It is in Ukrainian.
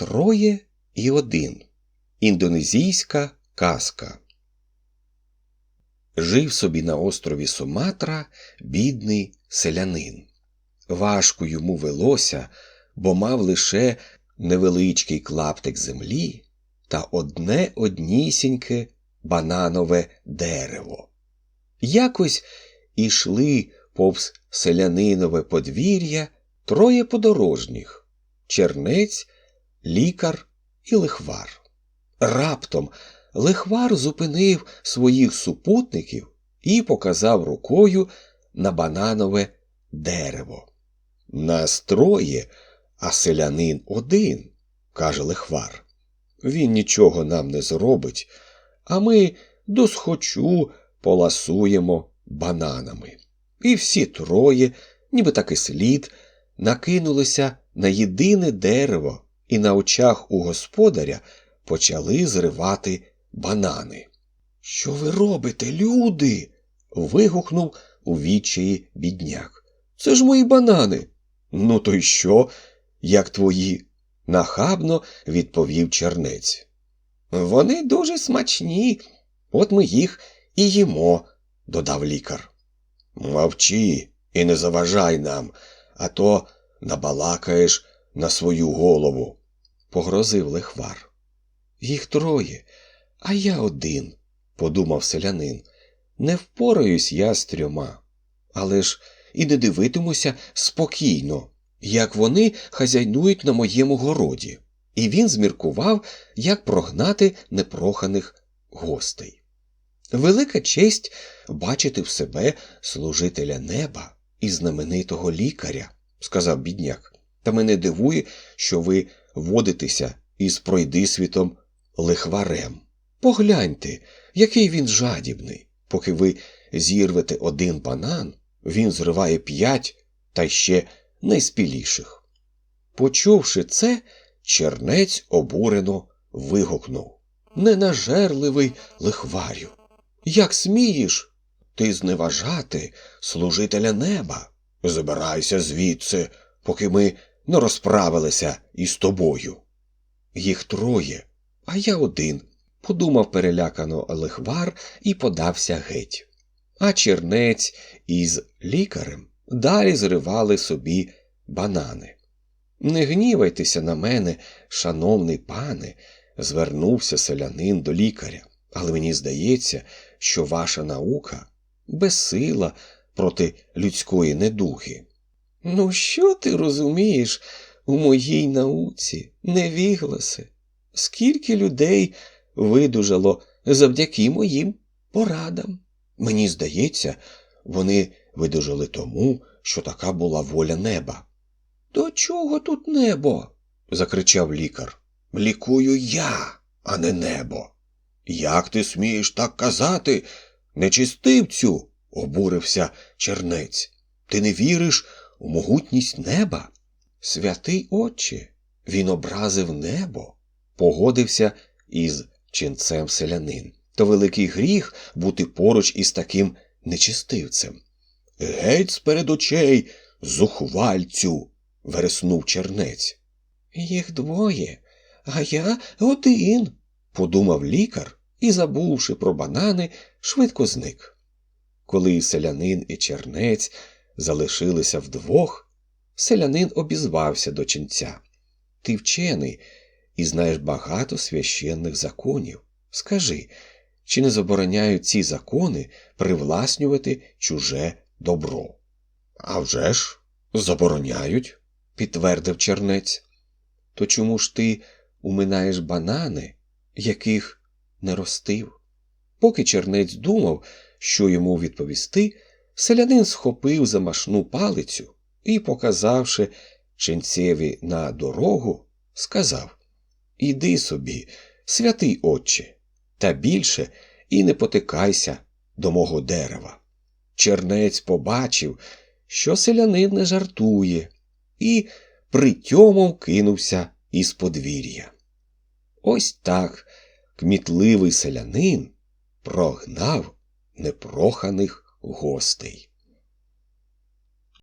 Троє і один. Індонезійська казка. Жив собі на острові Суматра бідний селянин. Важко йому велося, бо мав лише невеличкий клаптик землі та одне однісіньке бананове дерево. Якось ішли повз селянинове подвір'я троє подорожніх чернець, лікар і лихвар. Раптом лихвар зупинив своїх супутників і показав рукою на бананове дерево. Нас троє, а селянин один, каже лихвар. Він нічого нам не зробить, а ми досхочу поласуємо бананами. І всі троє, ніби так і слід, накинулися на єдине дерево і на очах у господаря почали зривати банани. Що ви робите, люди? вигукнув у відчаї бідняк. Це ж мої банани. Ну, то й що, як твої? нахабно відповів чернець. Вони дуже смачні, от ми їх і їмо, додав лікар. Мовчи і не заважай нам, а то набалакаєш на свою голову, погрозив лихвар. Їх троє, а я один, подумав селянин. Не впораюсь я з трьома, але ж і не дивитимуся спокійно, як вони хазяйнують на моєму городі, і він зміркував, як прогнати непроханих гостей. Велика честь бачити в себе служителя неба і знаменитого лікаря, сказав бідняк. Та мене дивує, що ви водитеся із пройдисвітом лихварем. Погляньте, який він жадібний. Поки ви зірвете один банан, він зриває п'ять та ще найспіліших. Почувши це, чернець обурено вигукнув Ненажерливий лихварю. Як смієш ти зневажати служителя неба? Забирайся звідси, поки ми не розправилися із тобою. Їх троє, а я один, подумав перелякано лихвар і подався геть. А чернець із лікарем далі зривали собі банани. Не гнівайтеся на мене, шановний пане, звернувся селянин до лікаря, але мені здається, що ваша наука безсила проти людської недуги. Ну, що ти розумієш у моїй науці, невігласе? Скільки людей видужало завдяки моїм порадам? Мені здається, вони видужали тому, що така була воля неба. До чого тут небо? закричав лікар. Лікую я, а не небо. Як ти смієш так казати, нечистивцю? обурився чернець. Ти не віриш у могутність неба? Святий Отче, він образив небо, погодився із ченцем селянин. То великий гріх бути поруч із таким нечистивцем. Геть перед очей, зухвальцю, вереснув чернець. Їх двоє, а я один, подумав лікар і, забувши про банани, швидко зник. Коли селянин і чернець залишилися вдвох, селянин обізвався до ченця. Ти вчений і знаєш багато священних законів. Скажи, чи не забороняють ці закони привласнювати чуже добро? «А вже ж, забороняють, підтвердив чернець. То чому ж ти уминаєш банани, яких не ростив? Поки чернець думав, що йому відповісти, селянин схопив замашну палицю і, показавши ченцеві на дорогу, сказав Іди собі, святий отче, та більше і не потикайся до мого дерева. Чернець побачив, що селянин не жартує, і притьомом кинувся із подвір'я. Ось так кмітливий селянин прогнав непроханих гостей.